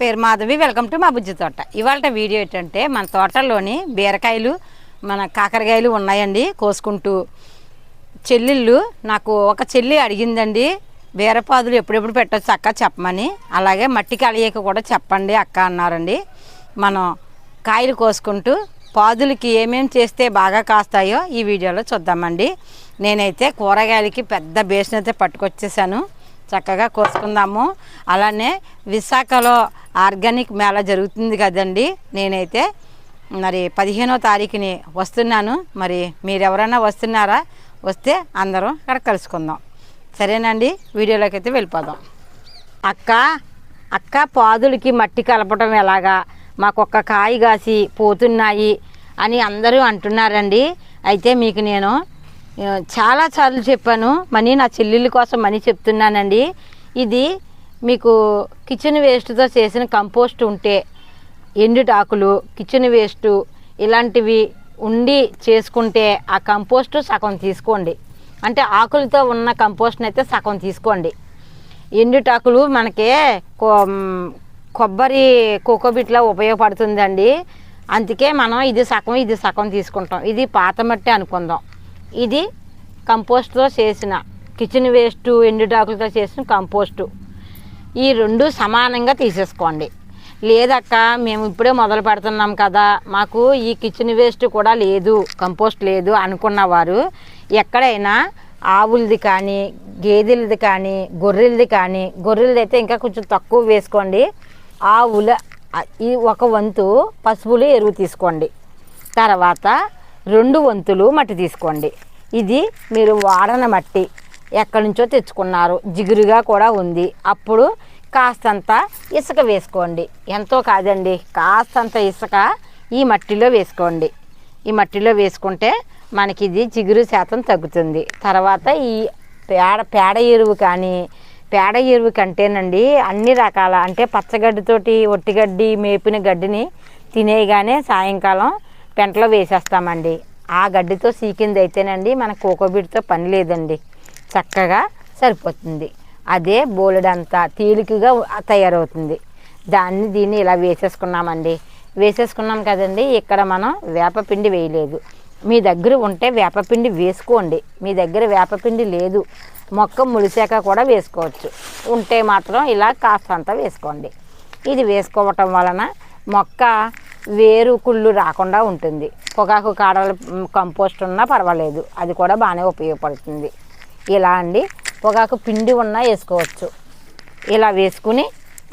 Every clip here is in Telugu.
పేరు మాధవి వెల్కమ్ టు మా బుజ్జి తోట. ఇవాళ వీడియో ఏంటంటే మన తోటలోని బీరకాయలు మన కాకరకాయలు ఉన్నాయండి కోసుకుంటూ. చెల్లెళ్ళు నాకు ఒక చెల్లి అడిగిందండి బీరపాదులు ఎప్పుడెప్పుడు పెట్టచ్చు అక్క చెప్పమని. అలాగే మట్టి కలియక కూడా చెప్పండి అక్క అన్నారండి. మనం కాయలు కోసుకుంటూ పాదులకి ఏమేం చేస్తే బాగా కాస్తాయో ఈ వీడియోలో చూద్దామండి. నేనైతే కూరగాయలకి పెద్ద బేషన్ అయితే పట్టుకొచ్చేసాను. చక్కగా కోసుకుందాము. అలానే విశాఖలో ఆర్గానిక్ మేళ జరుగుతుంది కదండి. నేనైతే మరి పదిహేనో తారీఖుని వస్తున్నాను. మరి మీరు ఎవరైనా వస్తున్నారా? వస్తే అందరం అక్కడ కలుసుకుందాం. సరేనండి? వీడియోలోకి అయితే వెళ్ళిపోదాం. అక్క అక్క పాదులకి మట్టి కలపటం ఎలాగా? మాకు ఒక్క కాయ కాసి పోతున్నాయి అని అందరూ అంటున్నారండి. అయితే మీకు నేను చాలా సార్లు చెప్పాను. మనీ నా చెల్లెళ్ళ కోసం మనీ చెప్తున్నానండి. ఇది మీకు కిచెన్ వేస్ట్తో చేసిన కంపోస్ట్ ఉంటే ఎండుటాకులు కిచెన్ వేస్ట్ ఇలాంటివి ఉండి చేసుకుంటే ఆ కంపోస్ట్ సగం తీసుకోండి. అంటే ఆకులతో ఉన్న కంపోస్ట్ని అయితే సగం తీసుకోండి. ఎండుటాకులు మనకి కొబ్బరి కోకోబిట్లో ఉపయోగపడుతుందండి. అందుకే మనం ఇది సగం ఇది సగం తీసుకుంటాం. ఇది పాత మట్టి అనుకుందాం. ఇది కంపోస్ట్తో చేసిన కిచెన్ వేస్ట్ ఎండుటాకులతో చేసిన కంపోస్టు. ఈ రెండు సమానంగా తీసేసుకోండి. లేదక్క మేము ఇప్పుడే మొదలు పెడుతున్నాం కదా మాకు ఈ కిచెన్ వేస్ట్ కూడా లేదు కంపోస్ట్ లేదు అనుకున్నవారు ఎక్కడైనా ఆవులది కానీ గేదెలది కానీ గొర్రెలది కానీ గొర్రెలది అయితే ఇంకా కొంచెం తక్కువ వేసుకోండి. ఆవుల ఈ ఒక వంతు పశువులు ఎరువు తీసుకోండి. తర్వాత రెండు వంతులు మట్టి తీసుకోండి. ఇది మీరు వాడన మట్టి ఎక్కడి నుంచో తెచ్చుకున్నారు. జిగురుగా కూడా ఉంది. అప్పుడు కాస్తంత ఇసుక వేసుకోండి. ఎంతో కాదండి కాస్తంత ఇసుక ఈ మట్టిలో వేసుకోండి. ఈ మట్టిలో వేసుకుంటే మనకి ఇది జిగురు శాతం తగ్గుతుంది. తర్వాత ఈ పేడ పేడ ఎరువు కానీ పేడ ఎరువు కంటేనండి అన్ని రకాల అంటే పచ్చగడ్డితోటి ఒట్టిగడ్డి మేపిన గడ్డిని తినేయగానే సాయంకాలం పెంటలో వేసేస్తామండి. ఆ గడ్డితో సీకింది అయితేనండి మన కోకోబీట్తో పని లేదండి. చక్కగా సరిపోతుంది. అదే బోలెడంతా తేలికగా తయారవుతుంది. దాన్ని దీన్ని ఇలా వేసేసుకున్నామండి. వేసేసుకున్నాం కదండి ఇక్కడ మనం వేపపిండి వేయలేదు. మీ దగ్గర ఉంటే వేపపిండి వేసుకోండి. మీ దగ్గర వేపపిండి లేదు. మొక్క ముడిసాక కూడా వేసుకోవచ్చు. ఉంటే మాత్రం ఇలా కాస్తంత వేసుకోండి. ఇది వేసుకోవటం వలన మొక్క వేరు కుళ్ళు రాకుండా ఉంటుంది. పొగాకు కాడల కంపోస్ట్ ఉన్నా పర్వాలేదు. అది కూడా బాగానే ఉపయోగపడుతుంది. ఇలా అండి? పొగాకు పిండి ఉన్నా వేసుకోవచ్చు. ఇలా వేసుకుని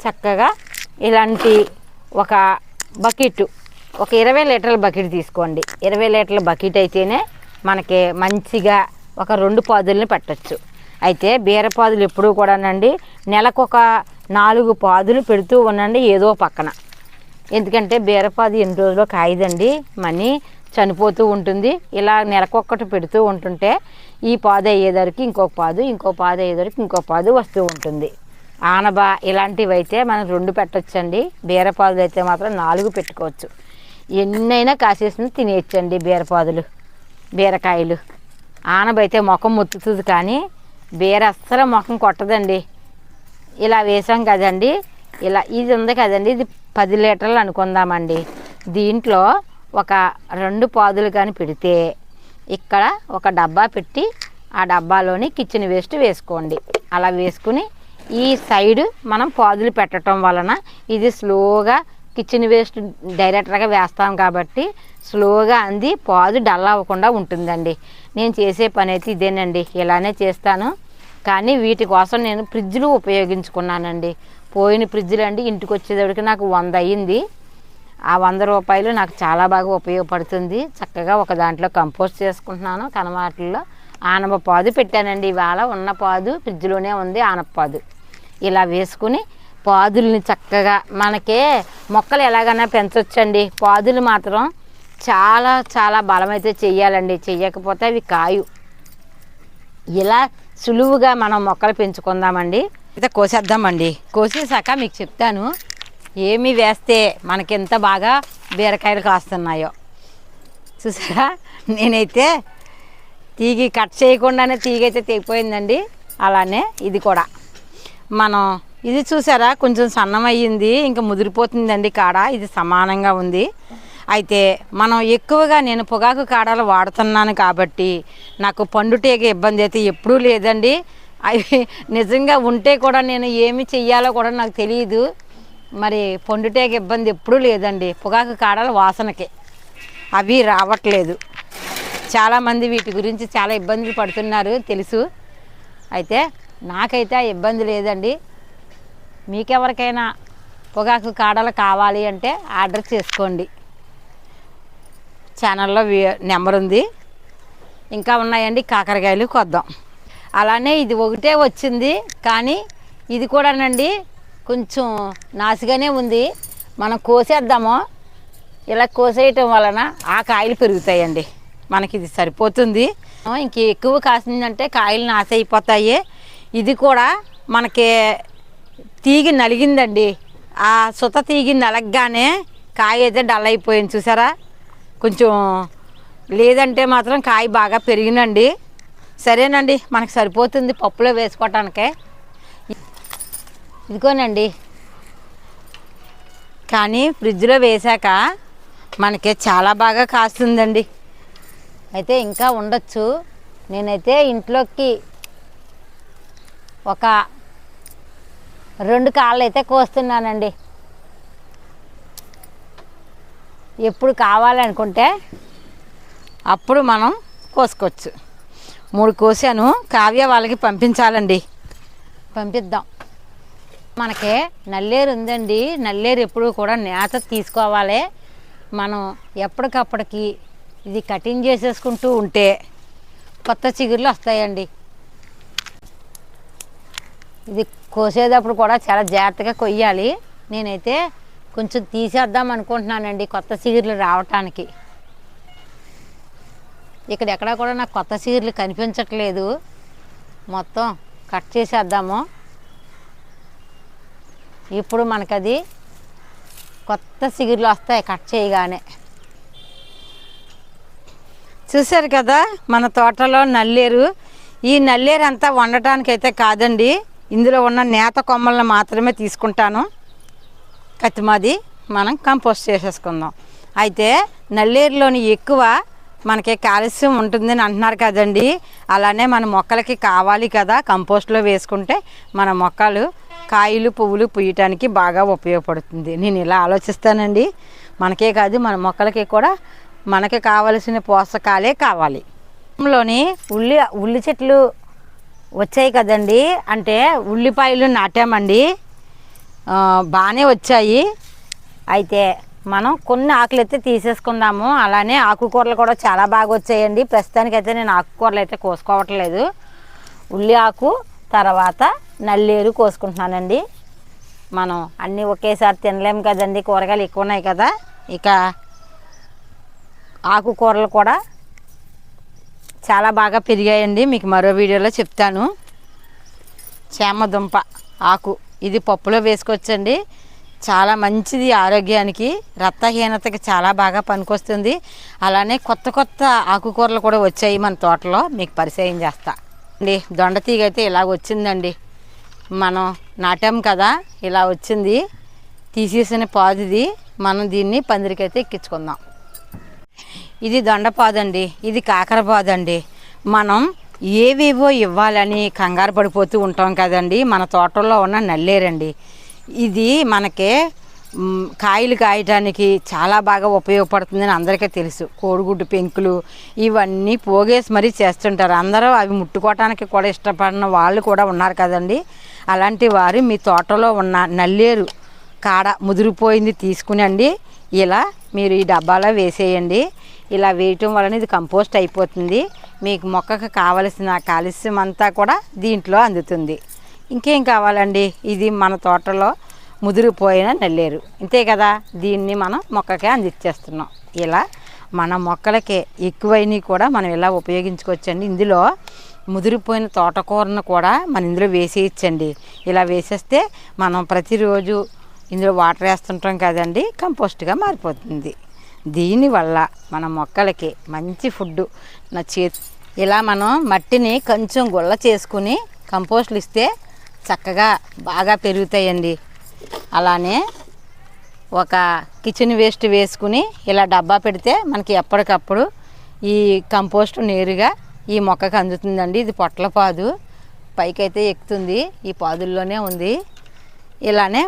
చక్కగా ఇలాంటి ఒక బకెట్ ఒక ఇరవై లీటర్ల బకెట్ తీసుకోండి. ఇరవై లీటర్ల బకెట్ అయితేనే మనకి మంచిగా ఒక రెండు పాదుల్ని పెట్టచ్చు. అయితే బీరపాదులు ఎప్పుడూ కూడానండి నెలకొక నాలుగు పాదులు పెడుతూ ఉండండి ఏదో పక్కన. ఎందుకంటే బీరపాది ఎన్ని రోజులు కాయదండి మనీ చనిపోతూ ఉంటుంది. ఇలా నెలకొక్కటి పెడుతూ ఉంటుంటే ఈ పాదు అయ్యేదరికి ఇంకొక పాదు ఇంకో పాదు అయ్యేదరికి ఇంకో పాదు వస్తూ ఉంటుంది. ఆనబ ఇలాంటివి అయితే మనం రెండు పెట్టొచ్చండి. బీరపాదులు అయితే మాత్రం నాలుగు పెట్టుకోవచ్చు. ఎన్నైనా కాసేసిన తినేయచ్చండి బీరపాదులు బీరకాయలు. ఆనబ అయితే ముఖం ముత్తుతుంది కానీ బీర అస్సలు ముఖం కొట్టదండి. ఇలా వేసాం కదండి. ఇలా ఇది ఉంది కదండి ఇది పది లీటర్లు అనుకుందామండి. దీంట్లో ఒక రెండు పాదులు కానీ పెడితే ఇక్కడ ఒక డబ్బా పెట్టి ఆ డబ్బాలోని కిచెన్ వేస్ట్ వేసుకోండి. అలా వేసుకుని ఈ సైడ్ మనం పాదులు పెట్టడం వలన ఇది స్లోగా కిచెన్ వేస్ట్ డైరెక్ట్గా వేస్తాం కాబట్టి స్లోగా అంది పాదు డల్ అవ్వకుండా ఉంటుందండి. నేను చేసే పని అయితే ఇదేనండి. ఇలానే చేస్తాను. కానీ వీటి కోసం నేను ఫ్రిడ్జ్లు ఉపయోగించుకున్నానండి. పోయిన ఫ్రిడ్జ్లు అండి ఇంటికి వచ్చేటప్పటికి నాకు వంద అయ్యింది ఆ వంద రూపాయలు నాకు చాలా బాగా ఉపయోగపడుతుంది. చక్కగా ఒక దాంట్లో కంపోస్ట్ చేసుకుంటున్నాను కనమాటల్లో. ఆనప పాదు పెట్టానండి. ఇవాళ ఉన్న పాదు ఫ్రిడ్జ్లోనే ఉంది ఆనప పాదు. ఇలా వేసుకుని పాదుల్ని చక్కగా మనకే మొక్కలు ఎలాగైనా పెంచవచ్చండి పాదులు మాత్రం చాలా చాలా బలమైతే చెయ్యాలండి. చెయ్యకపోతే అవి కాయు. ఇలా సులువుగా మనం మొక్కలు పెంచుకుందామండి. అయితే కోసేద్దామండి. కోసేసాక మీకు చెప్తాను. ఏమి వేస్తే మనకి ఎంత బాగా బీరకాయలు కాస్తున్నాయో. చూసారా? నేనైతే తీగి కట్ చేయకుండానే తీగ అయితే తెగిపోయిందండి. అలానే ఇది కూడా. మనం ఇది చూసారా? కొంచెం సన్నమయ్యింది ఇంకా ముదిరిపోతుందండి కాడ. ఇది సమానంగా ఉంది. అయితే మనం ఎక్కువగా నేను పొగాకు కాడలు వాడుతున్నాను కాబట్టి నాకు పండుటేగ ఇబ్బంది అయితే ఎప్పుడూ లేదండి. అవి నిజంగా ఉంటే కూడా నేను ఏమి చెయ్యాలో కూడా నాకు తెలియదు మరి పండుటేగ ఇబ్బంది ఎప్పుడూ లేదండి. పొగాకు కాడల వాసనకి. అవి రావట్లేదు. చాలామంది వీటి గురించి చాలా ఇబ్బందులు పడుతున్నారు తెలుసు. అయితే నాకైతే ఆ ఇబ్బంది లేదండి. మీకెవరికైనా పొగాకు కాడలు కావాలి అంటే ఆర్డర్ చేసుకోండి. ఛానల్లో నెంబర్ ఉంది. ఇంకా ఉన్నాయండి కాకరకాయలు కొద్దాం. అలానే ఇది ఒకటే వచ్చింది కానీ ఇది కూడానండి కొంచెం నాసిగానే ఉంది. మనం కోసేద్దాము. ఇలా కోసేయటం వలన ఆ కాయలు పెరుగుతాయండి. మనకి ఇది సరిపోతుంది ఇంక ఎక్కువ కాసిందంటే కాయలు నాశ అయిపోతాయి ఇది కూడా మనకి తీగి నలిగిందండి. ఆ సుత తీగి నలగగానే కాయ అయితే డల్ అయిపోయింది చూసారా? కొంచెం లేదంటే మాత్రం కాయ బాగా పెరిగినండి సరేనండి మనకు సరిపోతుంది పప్పులో వేసుకోవటానికే ఇదిగోనండి. కానీ ఫ్రిడ్జ్లో వేశాక మనకి చాలా బాగా కాస్తుందండి. అయితే ఇంకా ఉండొచ్చు. నేనైతే ఇంట్లోకి ఒక రెండు కాళ్ళు అయితే కోస్తున్నానండి. ఎప్పుడు కావాలనుకుంటే అప్పుడు మనం కోసుకోవచ్చు. మూడు కోసాను. కావ్య వాళ్ళకి పంపించాలండి. పంపిద్దాం. మనకి నల్లేరు ఉందండి. నల్లేరు ఎప్పుడు కూడా నేత తీసుకోవాలి. మనం ఎప్పటికప్పటికి ఇది కటింగ్ చేసేసుకుంటూ ఉంటే కొత్త చిగుర్లు వస్తాయండి. ఇది కోసేటప్పుడు కూడా చాలా జాగ్రత్తగా కొయ్యాలి. నేనైతే కొంచెం తీసేద్దాం అనుకుంటున్నానండి కొత్త చిగుర్లు రావటానికి. ఇక్కడ ఎక్కడా కూడా నాకు కొత్త చీరలు కనిపించట్లేదు. మొత్తం కట్ చేసేద్దాము. ఇప్పుడు మనకది కొత్త చిగుర్లు వస్తాయి కట్ చేయగానే. చూశారు కదా మన తోటలో నల్లేరు. ఈ నల్లేరు అంతా వండటానికి అయితే కాదండి. ఇందులో ఉన్న నేత కొమ్మలను మాత్రమే తీసుకుంటాను. కత్తిమాది మనం కంపోస్ట్ చేసేసుకుందాం. అయితే నల్లేరులోని ఎక్కువ మనకి కాల్షియం ఉంటుందని అంటున్నారు కదండి. అలానే మన మొక్కలకి కావాలి కదా కంపోస్ట్లో వేసుకుంటే మన మొక్కలు కాయలు పువ్వులు పుయ్యటానికి బాగా ఉపయోగపడుతుంది. నేను ఇలా ఆలోచిస్తానండి. మనకే కాదు మన మొక్కలకి కూడా మనకి కావలసిన పోషకాలే కావాలి. లోని ఉల్లి ఉల్లి చెట్లు వచ్చాయి కదండి. అంటే ఉల్లిపాయలు నాటామండి. బాగానే వచ్చాయి. అయితే మనం కొన్ని ఆకులు అయితే తీసేసుకుందాము. అలానే ఆకుకూరలు కూడా చాలా బాగా వచ్చాయండి. ప్రస్తుతానికైతే నేను ఆకుకూరలు అయితే కోసుకోవట్లేదు. ఉల్లి ఆకు తర్వాత నల్లేరు కోసుకుంటున్నానండి. మనం అన్నీ ఒకేసారి తినలేము కదండి. కూరగాయలు ఎక్కువ ఉన్నాయి కదా. ఇక ఆకుకూరలు కూడా చాలా బాగా పెరిగాయండి. మీకు మరో వీడియోలో చెప్తాను. చేమదుంప ఆకు. ఇది పప్పులో వేసుకోవచ్చండి. చాలా మంచిది ఆరోగ్యానికి. రక్తహీనతకి చాలా బాగా పనికొస్తుంది. అలానే కొత్త కొత్త ఆకుకూరలు కూడా వచ్చాయి మన తోటలో. మీకు పరిచయం చేస్తా. అండి దొండతీగ అయితే ఇలా వచ్చిందండి. మనం నాటాం కదా ఇలా వచ్చింది. తీసేసిన పాదుది. మనం దీన్ని పందిరికైతే ఎక్కించుకుందాం. ఇది దొండపాదండి ఇది కాకరపాదండి మనం ఏవేవో ఇవ్వాలని కంగారు పడిపోతూ ఉంటాం కదండి. మన తోటల్లో ఉన్న నల్లేరండి. ఇది మనకి కాయలు కాయటానికి చాలా బాగా ఉపయోగపడుతుందని అందరికీ తెలుసు. కోడిగుడ్డు పెంకులు ఇవన్నీ పోగేసి మరీ చేస్తుంటారు. అందరూ అవి ముట్టుకోవటానికి కూడా ఇష్టపడిన వాళ్ళు కూడా ఉన్నారు కదండి. అలాంటి వారు మీ తోటలో ఉన్న నల్లేరు కాడ ముదిరిపోయింది తీసుకునండి. ఇలా మీరు ఈ డబ్బాలో వేసేయండి. ఇలా వేయటం వలన ఇది కంపోస్ట్ అయిపోతుంది. మీకు మొక్కకు కావలసిన కాలుష్యం అంతా కూడా దీంట్లో అందుతుంది. ఇంకేం కావాలండి? ఇది మన తోటలో ముదిరిపోయిన నల్లేరు. ఇంతే కదా? దీన్ని మనం మొక్కకే అందించేస్తున్నాం ఇలా మన మొక్కలకి ఎక్కువైనవి కూడా మనం ఇలా ఉపయోగించుకోవచ్చండి. ఇందులో ముదిరిపోయిన తోటకూరను కూడా మనం ఇందులో వేసేయచ్చండి. ఇలా వేసేస్తే మనం ప్రతిరోజు ఇందులో వాటర్ వేస్తుంటాం కదండి కంపోస్ట్గా మారిపోతుంది. దీనివల్ల మన మొక్కలకి మంచి ఫుడ్ నా చే ఇలా మనం మట్టిని కొంచెం గుల్ల చేసుకుని కంపోస్ట్లు ఇస్తే చక్కగా బాగా పెరుగుతాయండి. అలానే ఒక కిచెన్ వేస్ట్ వేసుకుని ఇలా డబ్బా పెడితే మనకి ఎప్పటికప్పుడు ఈ కంపోస్ట్ నేరుగా ఈ మొక్కకు అందుతుందండి. ఇది పొట్ల పాదు. పైకైతే ఎక్కుతుంది. ఈ పాదుల్లోనే ఉంది. ఇలానే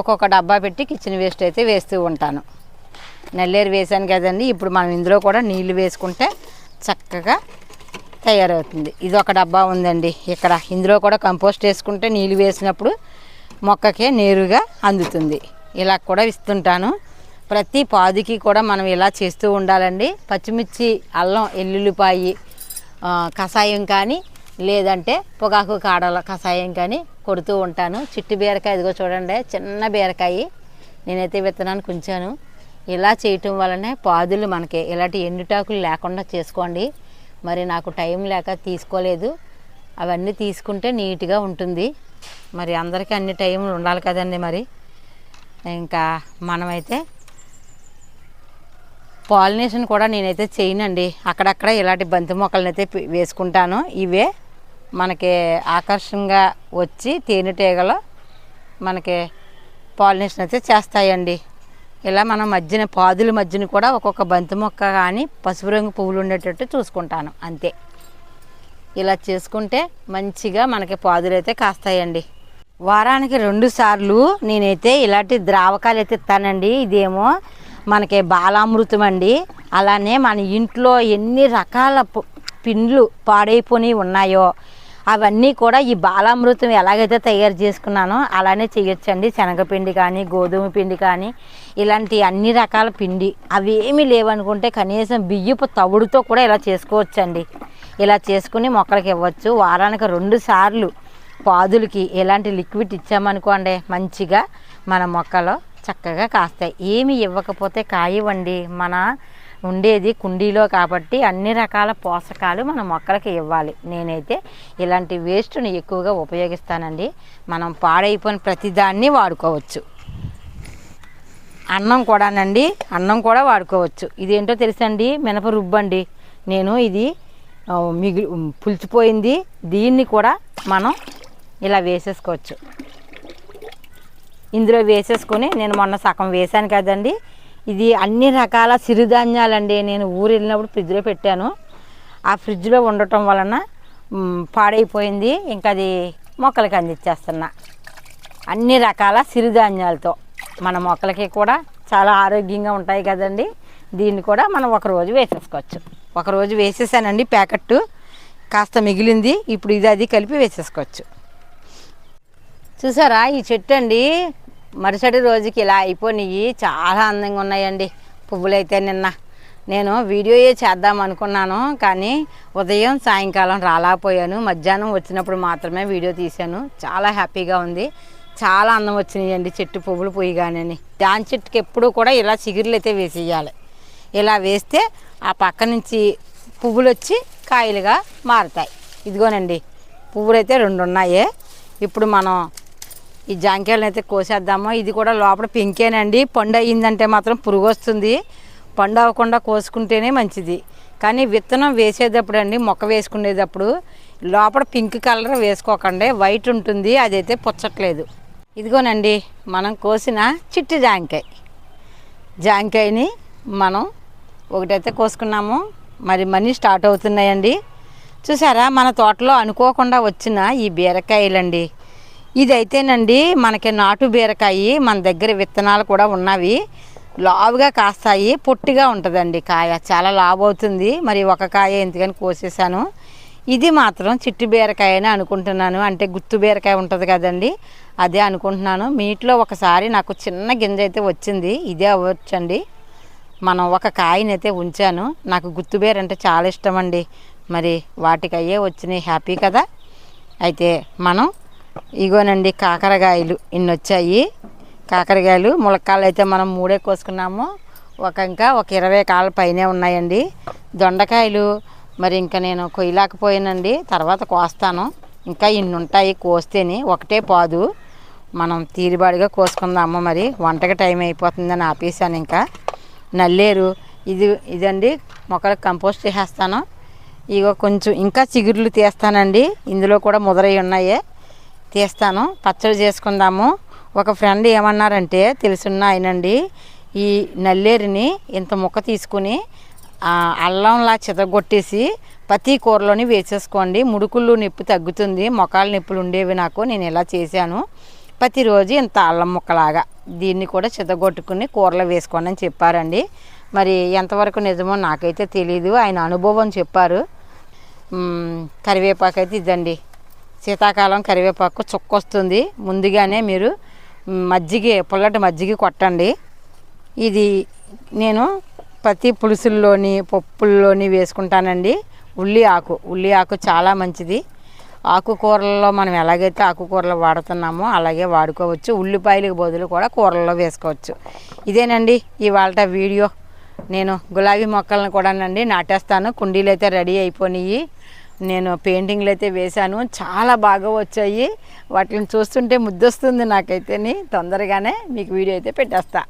ఒక్కొక్క డబ్బా పెట్టి కిచెన్ వేస్ట్ అయితే వేస్తూ ఉంటాను. నల్లేరు వేసాను కదండి. ఇప్పుడు మనం ఇందులో కూడా నీళ్ళు వేసుకుంటే చక్కగా తయారవుతుంది. ఇది ఒక డబ్బా ఉందండి. ఇక్కడ ఇందులో కూడా కంపోస్ట్ వేసుకుంటే నీళ్ళు వేసినప్పుడు మొక్కకే నేరుగా అందుతుంది. ఇలా కూడా ఇస్తుంటాను. ప్రతి పాదికి కూడా మనం ఇలా చేస్తూ ఉండాలండి. పచ్చిమిర్చి అల్లం ఎల్లుల్లిపాయి కషాయం కానీ లేదంటే పొగాకు కాడల కషాయం కానీ కొడుతూ ఉంటాను. చిట్టి బీరకాయ ఇదిగో చూడండి చిన్న బీరకాయ. నేనైతే విత్తనానికి ఉంచాను ఇలా చేయటం వలనే పాదులు మనకి ఇలాంటి ఎండుటాకులు లేకుండా చేసుకోండి. మరి నాకు టైం లేక తీసుకోలేదు. అవన్నీ తీసుకుంటే నీట్గా ఉంటుంది. మరి అందరికీ అన్ని టైంలు ఉండాలి కదండి మరి. ఇంకా మనమైతే పాలినేషన్ కూడా నేనైతే చేయనండి. అక్కడక్కడ ఇలాంటి బంతి మొక్కలను అయితే వేసుకుంటాను. ఇవే మనకి ఆకర్షణగా వచ్చి తేనెటీగలు మనకి పాలినేషన్ అయితే చేస్తాయండి. ఇలా మనం మధ్యన పాదుల మధ్యన కూడా ఒక్కొక్క బంతి మొక్క కానీ పసుపు రంగు పువ్వులు ఉండేటట్టు చూసుకుంటాను అంతే. ఇలా చేసుకుంటే మంచిగా మనకి పాదులు అయితే కాస్తాయండి. వారానికి రెండు సార్లు నేనైతే ఇలాంటి ద్రావకాలు అయితే ఇస్తానండి. ఇదేమో మనకి బాలామృతం అండి. అలానే మన ఇంట్లో ఎన్ని రకాల పిండ్లు పాడైపోయి ఉన్నాయో అవన్నీ కూడా ఈ బాలామృతం ఎలాగైతే తయారు చేసుకున్నానో అలానే చేయొచ్చండి. శనగపిండి కానీ గోధుమ పిండి కానీ ఇలాంటి అన్ని రకాల పిండి. అవి ఏమీ లేవనుకుంటే కనీసం బియ్యపు తవుడుతో కూడా ఇలా చేసుకోవచ్చండి. ఇలా చేసుకుని మొక్కలకి ఇవ్వచ్చు. వారానికి రెండు సార్లు పాదులకి ఎలాంటి లిక్విడ్ ఇచ్చామనుకోండి మంచిగా మన మొక్కలు చక్కగా కాస్తాయి. ఏమి ఇవ్వకపోతే కాయవండి. మన ఉండేది కుండీలో కాబట్టి అన్ని రకాల పోషకాలు మన మొక్కలకి ఇవ్వాలి. నేనైతే ఇలాంటి వేస్ట్ని ఎక్కువగా ఉపయోగిస్తానండి. మనం పాడైపోయిన ప్రతిదాన్ని వాడుకోవచ్చు. అన్నం కూడానండి అన్నం కూడా వాడుకోవచ్చు. ఇదేంటో తెలుసండి? మినప రుబ్బండి. నేను ఇది మిగిలి పులిచిపోయింది. దీన్ని కూడా మనం ఇలా వేసేసుకోవచ్చు. ఇందులో వేసేసుకొని నేను మొన్న సగం వేశాను కదండి. ఇది అన్ని రకాల సిరిధాన్యాలండి. నేను ఊరు వెళ్ళినప్పుడు ఫ్రిడ్జ్లో పెట్టాను. ఆ ఫ్రిడ్జ్లో ఉండటం వలన పాడైపోయింది. ఇంకా అది మొక్కలకి అందించేస్తున్నా అన్ని రకాల సిరిధాన్యాలతో. మన మొక్కలకి కూడా చాలా ఆరోగ్యంగా ఉంటాయి కదండి. దీన్ని కూడా మనం ఒక రోజు వేసేసుకోవచ్చు. ఒక రోజు వేసేసానండి ప్యాకెట్ కాస్త మిగిలింది. ఇప్పుడు ఇది అది కలిపి వేసేసుకోవచ్చు. చూసారా ఈ చెట్టు అండి మరుసటి రోజుకి ఇలా అయిపోయినాయి చాలా అందంగా ఉన్నాయండి పువ్వులైతే నిన్న. నేను వీడియోయే చేద్దాం అనుకున్నాను కానీ ఉదయం సాయంకాలం రాలేకపోయాను. మధ్యాహ్నం వచ్చినప్పుడు మాత్రమే వీడియో తీశాను. చాలా హ్యాపీగా ఉంది. చాలా అందం వచ్చినాయండి చెట్టు పువ్వులు పోయిగానే దాని చెట్టుకి ఎప్పుడూ కూడా ఇలా చిగురులు అయితే వేసేయాలి. ఇలా వేస్తే ఆ పక్క నుంచి పువ్వులు వచ్చి కాయలుగా మారుతాయి. ఇదిగోనండి పువ్వులు అయితే రెండు ఉన్నాయి ఇప్పుడు మనం ఈ జాంకాయలను అయితే కోసేద్దాము. ఇది కూడా లోపల పెంకేనండి. పండు అయ్యిందంటే మాత్రం పురుగు వస్తుంది పండు అవ్వకుండా కోసుకుంటేనే మంచిది. కానీ విత్తనం వేసేటప్పుడు అండి మొక్క వేసుకునేటప్పుడు లోపల పింక్ కలర్ వేసుకోకండి. వైట్ ఉంటుంది అదైతే పుచ్చట్లేదు. ఇదిగోనండి మనం కోసిన చిట్టి జాంకాయ. జాంకాయని మనం ఒకటైతే కోసుకున్నాము. మరి మనీ స్టార్ట్ అవుతున్నాయండి. చూసారా మన తోటలో అనుకోకుండా వచ్చిన ఈ బీరకాయలండి. ఇదైతేనండి మనకి నాటు బీరకాయి మన దగ్గర విత్తనాలు కూడా ఉన్నవి. లావుగా కాస్తాయి పొట్టిగా ఉంటుందండి కాయ. చాలా లావు అవుతుంది. మరి ఒక కాయ ఎందుకని కోసేసాను ఇది మాత్రం చిట్టి బీరకాయ అని అనుకుంటున్నాను. అంటే గుత్తు బీరకాయ ఉంటుంది కదండి అదే అనుకుంటున్నాను. మీట్లో ఒకసారి నాకు చిన్న గింజ అయితే వచ్చింది ఇదే అవ్వచ్చండి. మనం ఒక కాయనైతే ఉంచాను. నాకు గుత్తుబేర అంటే చాలా ఇష్టం అండి మరి వాటికి అయ్యే వచ్చినాయి. హ్యాపీ కదా? అయితే మనం ఇగోనండి కాకరకాయలు ఇన్ని వచ్చాయి కాకరకాయలు ములక్కాయలు అయితే మనం మూడే కోసుకున్నాము. ఒక ఇంకా ఒక ఇరవై కాళ్ళ పైనే ఉన్నాయండి. దొండకాయలు మరి ఇంకా నేను కొయ్యలేకపోయానండి. తర్వాత కోస్తాను. ఇంకా ఇన్ని ఉంటాయి కోస్తేనే ఒకటే పాదు. మనం తీరిబాడిగా కోసుకుందాము మరి. వంటకి టైం అయిపోతుందని ఆపేసాను ఇంకా. నల్లేరు ఇది ఇదండి. మొక్కలకు కంపోస్ట్ చేసేస్తాను. ఇగో కొంచెం ఇంకా చిగుర్లు తీస్తానండి. ఇందులో కూడా ముదరై ఉన్నాయి. తీస్తాను. పచ్చడి చేసుకుందాము. ఒక ఫ్రెండ్ ఏమన్నారంటే తెలుసున్న ఆయనండి ఈ నల్లేరిని ఇంత ముక్క తీసుకుని అల్లంలా చితగొట్టేసి ప్రతి కూరలోని వేసేసుకోండి. ముడుకుళ్ళు నొప్పి తగ్గుతుంది. మొకాలు నొప్పులు ఉండేవి నాకు. నేను ఇలా చేశాను. ప్రతిరోజు ఇంత అల్లం ముక్కలాగా దీన్ని కూడా చితగొట్టుకుని కూరలో వేసుకోండి అని చెప్పారండి. మరి ఎంతవరకు నిజమో నాకైతే తెలియదు ఆయన అనుభవం చెప్పారు. కరివేపాకు అయితే ఇదండి. శీతాకాలం కరివేపాకు చుక్క వస్తుంది ముందుగానే మీరు మజ్జిగ పుల్లటి మజ్జిగ కొట్టండి. ఇది నేను ప్రతి పులుసుల్లోని పప్పుల్లోని వేసుకుంటానండి. ఉల్లి ఆకు ఉల్లి ఆకు చాలా మంచిది. ఆకుకూరల్లో మనం ఎలాగైతే ఆకుకూరలు వాడుతున్నామో అలాగే వాడుకోవచ్చు. ఉల్లిపాయలకు బదులు కూడా కూరల్లో వేసుకోవచ్చు. ఇదేనండి ఇవాళ వీడియో. నేను గులాబీ మొక్కలను కూడానండి నాటేస్తాను. కుండీలు అయితే రెడీ అయిపోయినాయి నేను పెయింటింగ్లు అయితే వేశాను. చాలా బాగా వచ్చాయి. వాటిని చూస్తుంటే ముద్దొస్తుంది నాకైతేని. తొందరగానే మీకు వీడియో అయితే పెట్టేస్తా.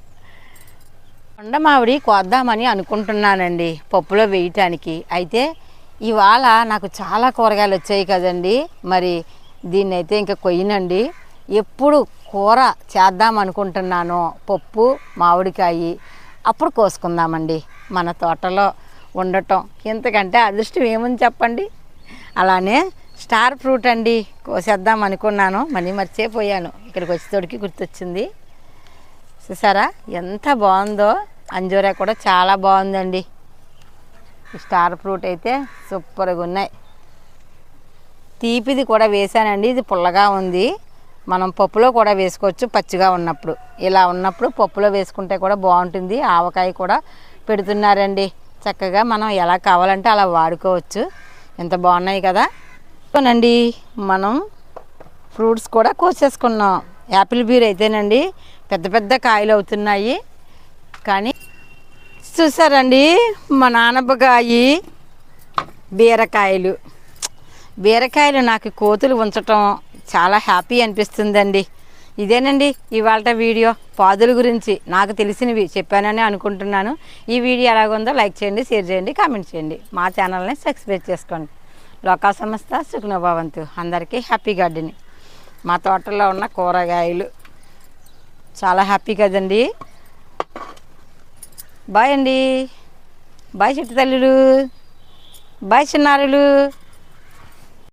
కొండ మామిడి కోద్దామని అనుకుంటున్నానండి పప్పులో వేయటానికి. అయితే ఇవాళ నాకు చాలా కూరగాయలు వచ్చాయి కదండి. మరి దీన్ని అయితే ఇంకా కొయ్యనండి. ఎప్పుడు కూర చేద్దాం అనుకుంటున్నానో పప్పు మామిడికాయ అప్పుడు కోసుకుందామండి. మన తోటలో ఉండటం. ఇంతకంటే అదృష్టం ఏముంది చెప్పండి? అలానే స్టార్ ఫ్రూట్ అండి కోసేద్దాం అనుకున్నాను మనీ మర్చిపోయాను. ఇక్కడికి వచ్చేతోడికి గుర్తొచ్చింది. చూసారా ఎంత బాగుందో? అంజూరా కూడా చాలా బాగుందండి. స్టార్ ఫ్రూట్ అయితే సూపర్గా ఉన్నాయి. తీపిది కూడా వేసానండి ఇది పుల్లగా ఉంది. మనం పప్పులో కూడా వేసుకోవచ్చు పచ్చిగా ఉన్నప్పుడు. ఇలా ఉన్నప్పుడు పప్పులో వేసుకుంటే కూడా బాగుంటుంది. ఆవకాయ కూడా పెడుతున్నారండి. చక్కగా మనం ఎలా కావాలంటే అలా వాడుకోవచ్చు. ఎంత బాగున్నాయి కదా? నండి మనం ఫ్రూట్స్ కూడా కోసేసుకున్నాం. యాపిల్ బీర్ అయితేనండి పెద్ద పెద్ద కాయలు అవుతున్నాయి. కానీ చూసారండి మా నానబకాయి బీరకాయలు. బీరకాయలు నాకు కోతులు ఉంచటం చాలా హ్యాపీ అనిపిస్తుందండి. ఇదేనండి ఇవాళ వీడియో. పాదుల గురించి నాకు తెలిసినవి చెప్పానని అనుకుంటున్నాను. ఈ వీడియో ఎలాగుందో లైక్ చేయండి షేర్ చేయండి కామెంట్ చేయండి. మా ఛానల్ని సబ్స్క్రైబ్ చేసుకోండి. లోకా సంస్థ సుఖనభావంతు. అందరికీ హ్యాపీ గార్డెన్. మా తోటలో ఉన్న కూరగాయలు. చాలా హ్యాపీ కదండి. బాయ్ అండి. బాయ్ చెట్టు తల్లులు బాయ్ చిన్నారులు.